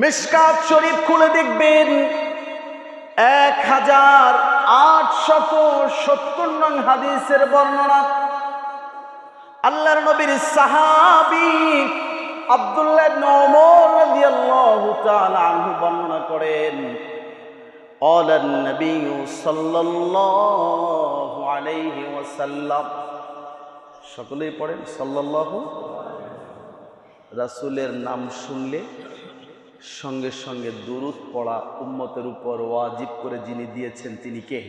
মিসকাত শরীফ খুলে দেখবেন এক হাজার আটশত সত্তর নং হাদিসের বর্ণনা আল্লাহর নবীর সাহাবি আব্দুল্লাহ নমর রাদিয়াল্লাহু তাআলা আনহু বর্ণনা করেন قال النبي صلى الله عليه وسلم সকলেই পড়েন সাল্লাল্লাহু রাসূলের নাম শুনলে সঙ্গে সঙ্গে দুরুদ পড়া উম্মতের উপর ওয়াজিব করে যিনি দিয়েছেন তিনি কে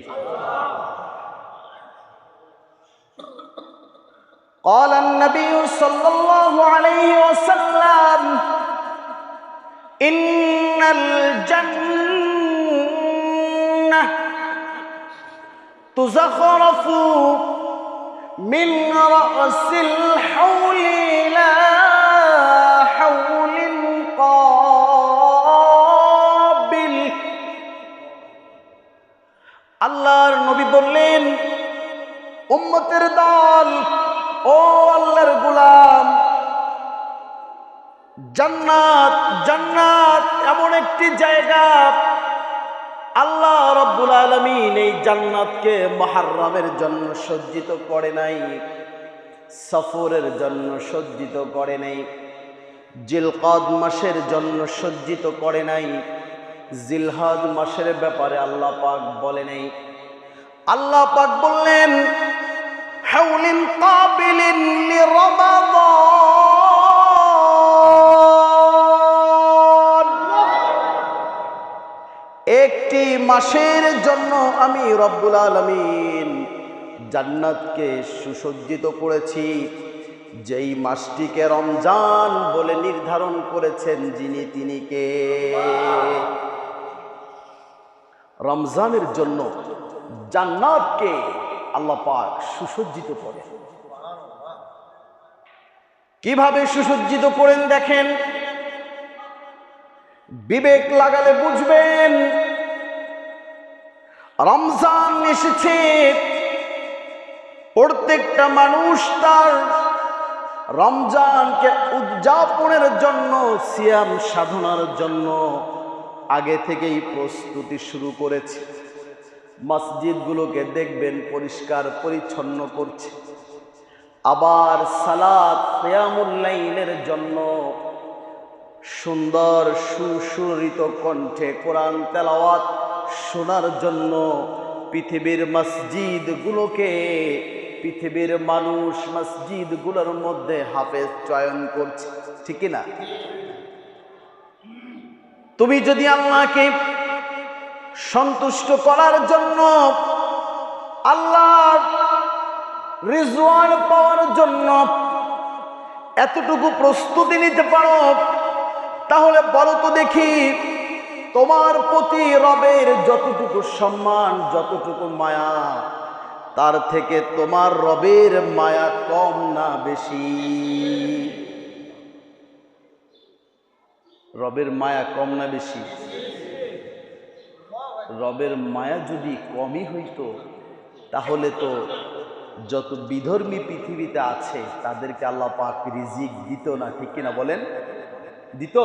قال النبي صلى الله عليه وسلم إن الجنة تزخرف من رأس الحول আল্লাহর নবী বললেন, উম্মতের দল, ও আল্লাহর গুলাম, জান্নাত জান্নাত এমন একটি জায়গা, আল্লাহ রব্বুল আলমিন এই জান্নাতকে মহারমের জন্য সজ্জিত করে নাই, সফরের জন্য সজ্জিত করে নাই, জিলকদ মাসের জন্য সজ্জিত করে নাই। জিলহাদ মাসের ব্যাপারে আল্লাহ পাক বলে নাই আল্লাহ পাক বললেন, হাউলিন কাবিলিন একটি মাসের জন্য আমি রব্বুল আলমিন জান্নাতকে সুসজ্জিত করেছি। যেই মাসটিকে রমজান বলে নির্ধারণ করেছেন, যিনি তিনি কে? রমজানের জন্য জান্নাতকে আল্লাহ পাক সুসজ্জিত করেন। কীভাবে সুসজ্জিত করেন দেখেন? বিবেক লাগালে বুঝবেন, রমজান এসেছে, প্রত্যেকটা মানুষ তার রমজানকে উদযাপনের জন্য, সিয়াম সাধনার জন্য আগে থেকেই প্রস্তুতি শুরু করেছে। মসজিদগুলোকে দেখবেন পরিষ্কার, পরিচ্ছন্ন করছে। আবার সালাদ কেয়ামুল্লাইলের জন্য সুন্দর, সুসুরিত কণ্ঠে কোরআন তেলাওয়াত শোনার জন্য পৃথিবীর মসজিদগুলোকে পৃথিবীর মানুষ মসজিদগুলোর মধ্যে হাফেজ চয়ন করছে। ঠিক না? তুমি যদি আল্লাহকে সন্তুষ্ট করার জন্য আল্লাহ রিজওয়ান পাওয়ার জন্য এতটুকু প্রস্তুতি নিতে পারো, তাহলে বলো তো দেখি তোমার প্রতি রবের যতটুকু সম্মান, যতটুকু মায়া, তার থেকে তোমার রবের মায়া কম না বেশি? রবের মায়া কম না বেশি? রবের মায়া যদি কমই হইতো, তাহলে তো যত বিধর্মী পৃথিবীতে আছে, তাদেরকে আল্লাহ পাক রিজিক দিত না, ঠিক কিনা বলেন? দিত?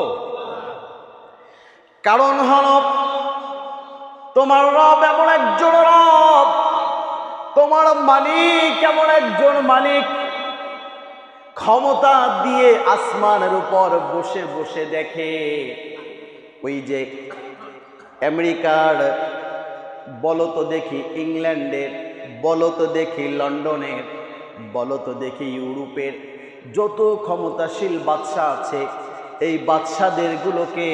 কারণ হল, তোমার রব এমন একজন রব, তোমার মালিক এমন একজন মালিক ক্ষমতা দিয়ে আসমানের উপর বসে বসে দেখে। ওই যে আমেরিকার বলো তো দেখি ইংল্যান্ডের বলো তো দেখি লন্ডনের বলো তো দেখি ইউরোপের। যত ক্ষমতাশীল বাদশা আছে, এই বাদশাদেরগুলোকে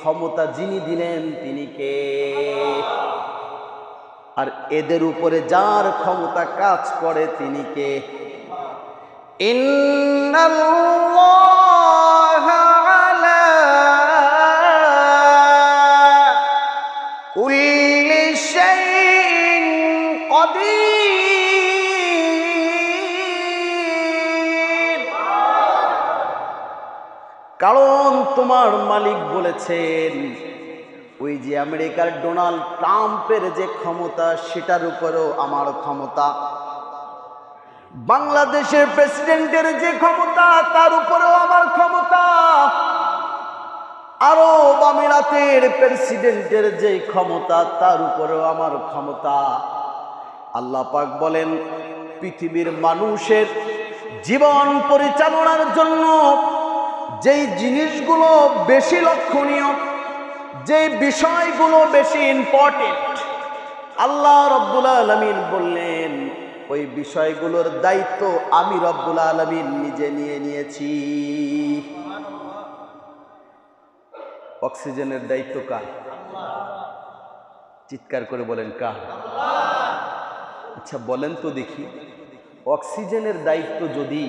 ক্ষমতা যিনি দিলেন তিনি কে? আর এদের উপরে যার ক্ষমতা কাজ করে তিনি কে? কারণ তোমার মালিক বলেছেন, ওই যে আমেরিকার ডোনাল্ড ট্রাম্পের যে ক্ষমতা, সেটার উপরেও আমার ক্ষমতা। বাংলাদেশের প্রেসিডেন্টের যে ক্ষমতা, তার উপরেও আমার ক্ষমতা। আরব আমিরাতের প্রেসিডেন্টের যে ক্ষমতা, তার উপরেও আমার ক্ষমতা। আল্লাহ পাক বলেন, পৃথিবীর মানুষের জীবন পরিচালনার জন্য যেই জিনিসগুলো বেশি লক্ষণীয় যে বিষয়গুলো বেশি ইম্পর্টেন্ট আল্লাহ রব্বুল আলমিন বললেন ওই বিষয়গুলোর দায়িত্ব আমি রব্বুল আলমিন নিজে নিয়ে নিয়েছি। অক্সিজেনের দায়িত্ব কার? চিৎকার করে বলেন, কার? আচ্ছা বলেন তো দেখি। অক্সিজেনের দায়িত্ব যদি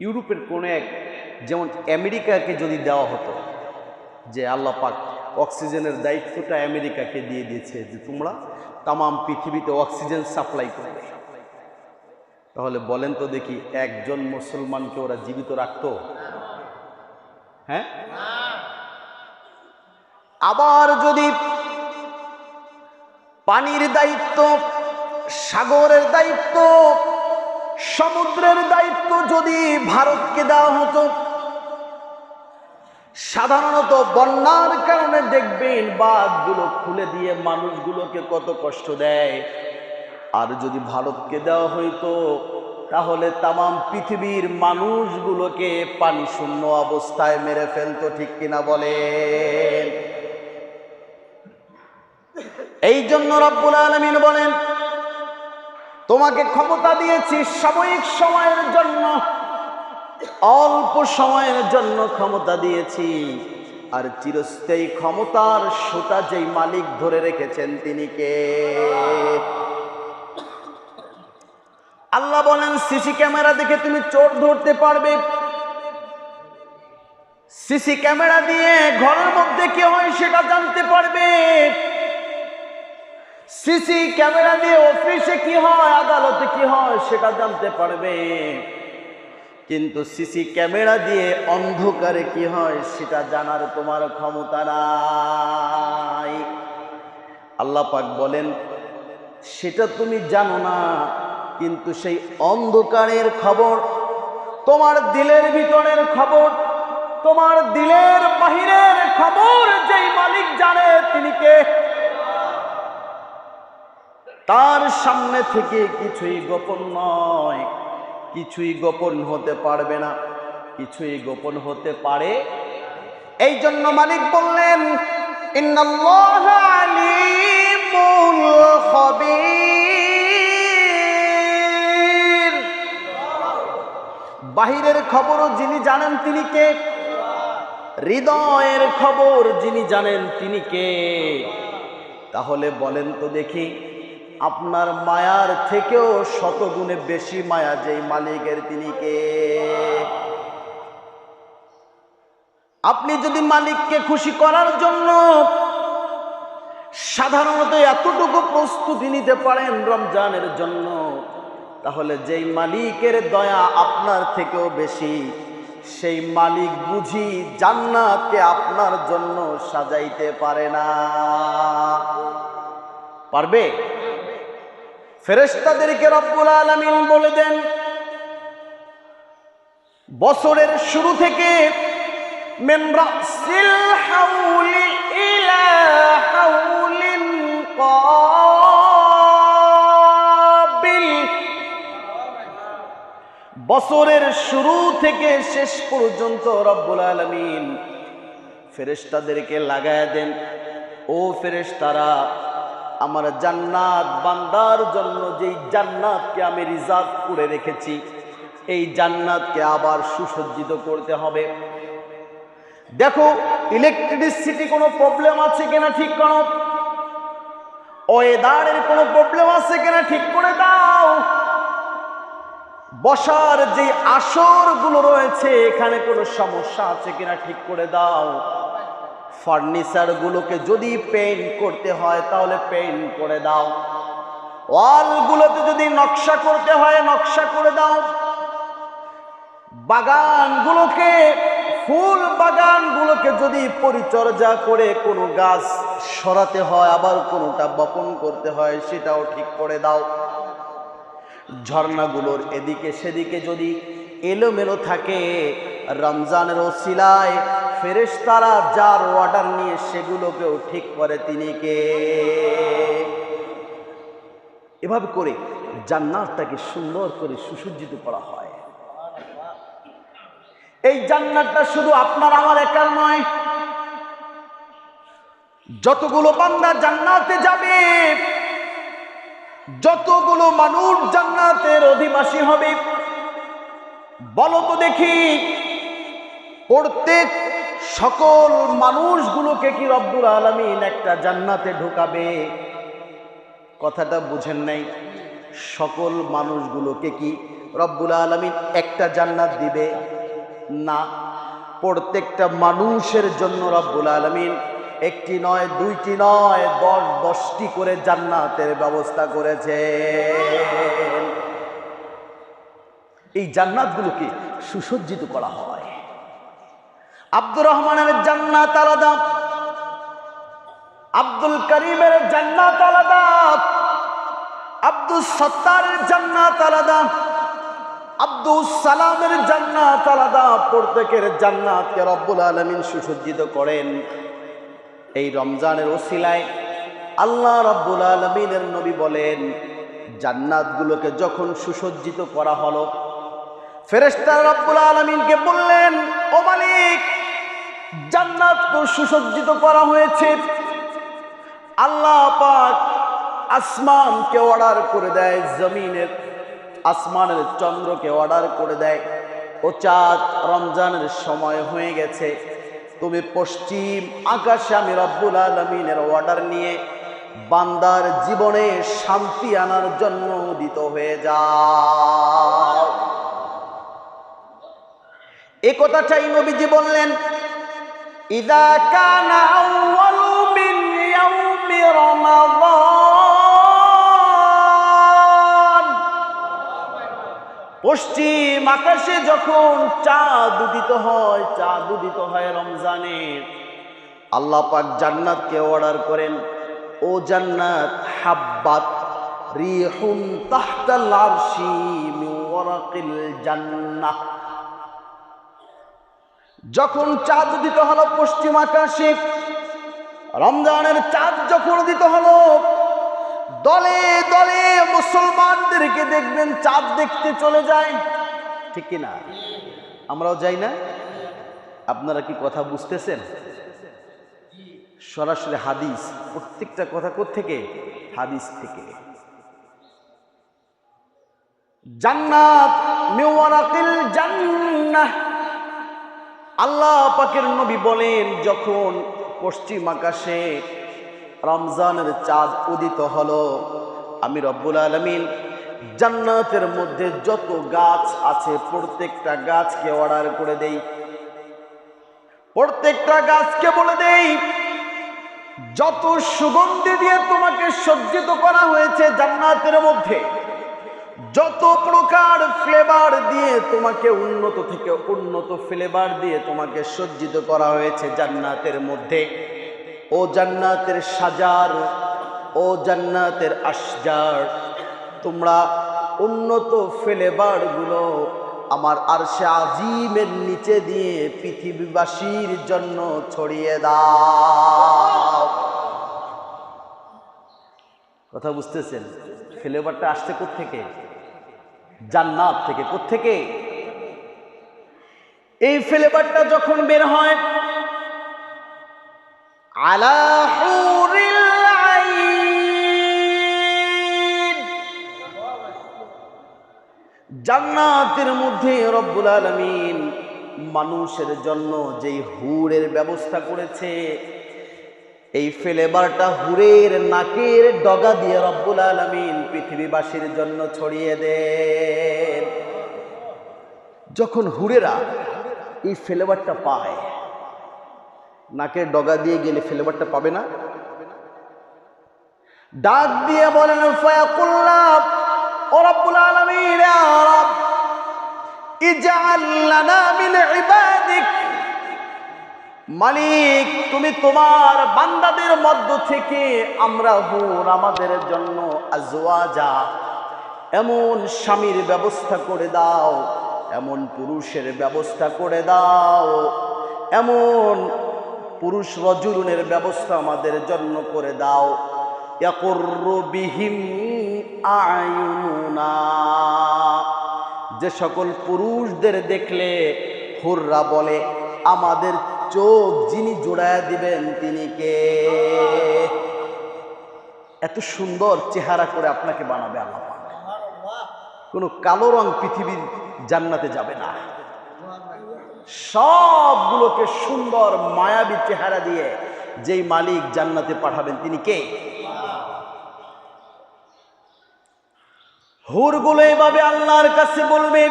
ইউরোপের কোনো এক, যেমন আমেরিকাকে যদি দেওয়া হতো, যে আল্লাহ পাক অক্সিজেনের দায়িত্বটা আমেরিকাকে দিয়ে দিয়েছে যে তোমরা তাম পৃথিবীতে অক্সিজেন সাপ্লাই করবে। তাহলে বলেন তো দেখি একজন মুসলমানকে ওরা জীবিত রাখতো? হ্যাঁ? আবার যদি পানির দায়িত্ব, সাগরের দায়িত্ব, সমুদ্রের দায়িত্ব যদি ভারতকে দেওয়া হতো সাধারণত বন্যার কারণে দেখবেন বাঁধগুলো খুলে দিয়ে মানুষগুলোকে কত কষ্ট দেয়। আর যদি ভারতকে দেওয়া হইতো, তাহলে তামাম পৃথিবীর মানুষগুলোকে পানি শূন্য অবস্থায় মেরে ফেলতো, ঠিক কিনা বলেন? এই জন্য রব্বুল আলমিন বলেন, তোমাকে ক্ষমতা দিয়েছি সাময়িক সময়ের জন্য। অল্প সময়ের জন্য ক্ষমতা দিয়েছি। আর চিরস্থায়ী ক্ষমতার সুতা যেই মালিক ধরে রেখেছেন তিনি কে? আল্লাহ বলেন, সিসি ক্যামেরা দেখে তুমি চোর ধরতে পারবে। সিসি ক্যামেরা দিয়ে ঘরের মধ্যে কি হয় সেটা জানতে পারবে। সিসি ক্যামেরা দিয়ে অফিসে কি হয়, আদালতে কি হয় সেটা জানতে পারবে। কিন্তু সিসি ক্যামেরা দিয়ে অন্ধকারে কি হয় সেটা জানার তোমার ক্ষমতা নাই। আল্লাহ পাক বলেন, সেটা তুমি জানো না, কিন্তু সেই অন্ধকারের খবর, তোমার দিলের ভিতরের খবর, তোমার দিলের বাহিরের খবর যেই মালিক জানে তিনি কে। তার সামনে থেকে কিছুই গোপন নয়। কিছুই গোপন হতে পারবে না, কিছুই গোপন হতে পারে। এই জন্য মালিক বললেন বাহিরের খবরও যিনি জানেন তিনি কে? হৃদয়ের খবর যিনি জানেন তিনি কে? তাহলে বলেন তো দেখি। আপনার মায়ার থেকেও শতগুণে বেশি মায়া যেই মালিকের তিনি কে? আপনি যদি মালিককে খুশি করার জন্য সাধারণত এতটুকু প্রস্তুতি নিতে পারেন রমজানের জন্য, তাহলে যেই মালিকের দয়া আপনার থেকেও বেশি, সেই মালিক বুঝি জান্নাতকে আপনার জন্য সাজাইতে পারে না। পারবে? ফেরেস্তাদেরকে রব্বুল আলমিন বলে দেন, বছরের শুরু থেকে হাউলি বছরের শুরু থেকে শেষ পর্যন্ত রব্বুল আলমিন ফেরেস্তাদেরকে লাগায় দেন, ও ফেরেস্তারা আমার জান্নাত বান্দার জন্য যেই জান্নাতকে আমি রিজার্ভ করে রেখেছি, এই জান্নাতকে আবার সুসজ্জিত করতে হবে। দেখো ইলেকট্রিসিটি কোনো প্রবলেম আছে কিনা ঠিক করো? ওয়েদারের কোনো প্রবলেম আছে কিনা ঠিক করে দাও। বসার যে আসরগুলো রয়েছে, এখানে কোনো সমস্যা আছে কিনা ঠিক করে দাও। ফার্নিচার গুলোকে যদি পেইন্ট করতে হয়, তাহলে পেইন্ট করে দাও। ওয়ালগুলোতে যদি নকশা করতে হয়, নকশা করে দাও। বাগানগুলোকে, ফুল বাগানগুলোকে যদি পরিচর্যা করে কোনো গাছ সরাতে হয়, আবার কোনোটা বপন করতে হয়, সেটাও ঠিক করে দাও। ঝর্ণাগুলোর এদিকে সেদিকে যদি এলোমেলো থাকে, রমজানের ওসিলায় ফেরেশতারা যার অর্ডার নিয়ে সেগুলোকেও ঠিক করে, তিনি কে? এভাবে করে জান্নাতটাকে সুন্দর করে সুসজ্জিত করা হয়। এই জান্নাতটা শুধু আপনার আমার একার নয়, যতগুলো বান্দা জান্নাতে যাবে, যতগুলো মানুষ জান্নাতের অধিবাসী হবে, বলো তো দেখি, প্রত্যেক সকল মানুষগুলোকে কি রব্বুল আলমিন একটা জান্নাতে ঢোকাবে? কথাটা বুঝেন নাই। সকল মানুষগুলোকে কি রব্বুল আলমিন একটা জান্নাত দিবে? না। প্রত্যেকটা মানুষের জন্য রব্বুল আলমিন একটি নয়, দুইটি নয়, দশ, দশটি করে জান্নাতের ব্যবস্থা করেছে এই জান্নাতগুলোকে সুসজ্জিত করা হয়। আব্দুর রহমানের জান্নাত আলাদা। আব্দুল করিমের জান্নাত আলাদা। আব্দুল সত্তারের জান্নাত আলাদা। আব্দুল সালামের জান্নাত আলাদা। প্রত্যেকের জান্নাতকে রব্বুল আলমিন সুসজ্জিত করেন। এই রমজানের ওসিলায় আল্লাহ রব্বুল আলমিনের নবী বলেন, জান্নাতগুলোকে যখন সুসজ্জিত করা হলো ফেরেস্তা রব্বুল আলমিনকে বললেন, ও মালিক জান্নাত সুসজ্জিত করা হয়েছে। আল্লাহ পাক আসমানকে অর্ডার করে দেয়, জমিনের, আসমানের চন্দ্রকে অর্ডার করে দেয়। ও চাঁদ রমজানের সময় হয়ে গেছে। তুমি পশ্চিম আকাশে আমি রব্বুল আলমিনের অর্ডার নিয়ে বান্দার জীবনে শান্তি আনার জন্য উদিত হয়ে যাও। এ কথাটাই নবীজি বললেন ইদা কানা আউয়ালু মিন ইয়াউমি রমাদান পশ্চিম আকাশে যখন চাঁদ উদিত হয়, চাঁদ উদিত হয় রমজানের আল্লাহ পাক জান্নাতকে অর্ডার করেন, ও জান্নাত, হাব্বাত রিহুন তাহতাল আরশি মিন ওয়ারাকিল জান্নাহ। যখন চাঁদ উদিত হলো পশ্চিম আকাশে, রমজানের চাঁদ যখন দিতে হলো, দলে দলে মুসলমানদেরকে দেখবেন চাঁদ দেখতে চলে যায়। ঠিক কি না? আমরাও যাই না? আপনারা কি কথা বুঝতেছেন? সরাসরি হাদিস, প্রত্যেকটা কথা থেকে হাদিস থেকে। জান্নাত মিওয়ারাকিল জান্নাহ। আল্লাহ পাকের নবী বলেন, যখন পশ্চিম আকাশে রমজানের চাঁদ উদিত হলো, আমি রব্বুল আলমিন জান্নাতের মধ্যে যত গাছ আছে প্রত্যেকটা গাছকে অর্ডার করে দেই। প্রত্যেকটা গাছকে বলে দেই, যত সুগন্ধি দিয়ে তোমাকে সজ্জিত করা হয়েছে জান্নাতের মধ্যে যত প্রকার ফ্লেভার দিয়ে তোমাকে উন্নত থেকে উন্নত ফ্লেভার দিয়ে তোমাকে সজ্জিত করা হয়েছে জান্নাতের মধ্যে, ও জান্নাতের সাজার, ও জান্নাতের আসজার তোমরা উন্নত ফ্লেভারগুলো আমার আরশে আজিমের নিচে দিয়ে পৃথিবীবাসীর জন্য ছড়িয়ে দাও। কথা বুঝতেছেন? ফ্লেভারটা আসছে থেকে জান্নাত থেকে থেকে এই ফ্লেভারটা যখন বের হয়, আলা। জান্নাতের মধ্যে রব্বুল আলমিন মানুষের জন্য যেই হুরের ব্যবস্থা করেছে এই ফ্লেভারটা হুরের নাকের ডগা দিয়ে রব্বুল আলমিন পৃথিবীবাসীর জন্য ছড়িয়ে দেন। যখন হুরেরা এই ফ্লেভারটা পায়, নাকের ডগা দিয়ে গেলে ফ্লেভারটা পাবে না? ডাক দিয়ে বলেন ফয়াকুল্লাহ রব্বুল আলামিন মালিক, তুমি তোমার বান্দাদের মধ্য থেকে আমরা হুর আমাদের জন্য আজওয়াজা। এমন স্বামীর ব্যবস্থা করে দাও, এমন পুরুষের ব্যবস্থা করে দাও, এমন পুরুষ রজুরুনের ব্যবস্থা আমাদের জন্য করে দাও। বিহিম আয়ুনুনা। যে সকল পুরুষদের দেখলে হুররা বলে, আমাদের চোখ যিনি জোড়ায় দিবেন তিনি কে? এত সুন্দর চেহারা করে আপনাকে বানাবে আল্লাহ। কোনো কালো রং পৃথিবীর জান্নাতে যাবে না। সবগুলোকে সুন্দর মায়াবী চেহারা দিয়ে যেই মালিক জান্নাতে পাঠাবেন তিনি কে? হুরগুলো এভাবে আল্লাহর কাছে বলবে,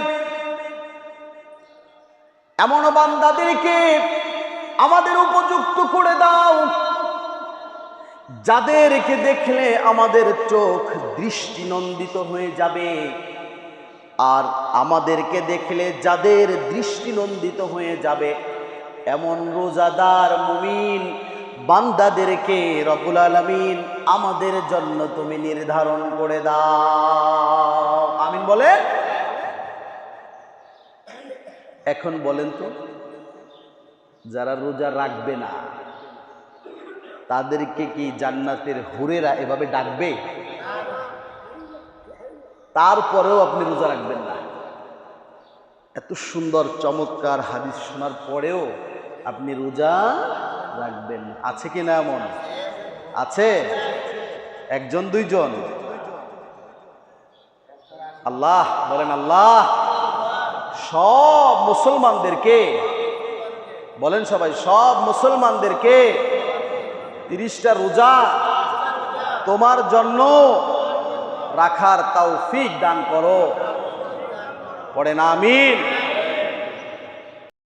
এমন বান্দাদেরকে আমাদের উপযুক্ত করে দাও। যাদেরকে দেখলে আমাদের চোখ দৃষ্টিনন্দিত হয়ে যাবে, আর আমাদেরকে দেখলে যাদের দৃষ্টিনন্দিত হয়ে যাবে, এমন রোজাদার মুমিন বান্দাদেরকে রবুল আলমিন আমাদের জন্য তুমি নির্ধারণ করে দাও। আমিন বলে এখন বলেন তো। যারা রোজা রাখবে না, তাদেরকে কি জান্নাতের হুরেরা এভাবে ডাকবে? তারপরেও আপনি রোজা রাখবেন না। এত সুন্দর, চমৎকার হাদিস শোনার পরেও আপনি রোজা রাখবেন আছে কি না এমন? আছে? একজন, দুইজন? আল্লাহ বলেন, আল্লাহ, সব মুসলমানদেরকে বলেন সবাই, সব মুসলমানদেরকে তিরিশটা রোজা তোমার জন্য রাখার তৌফিক দান করো। পড়ে না আমিন।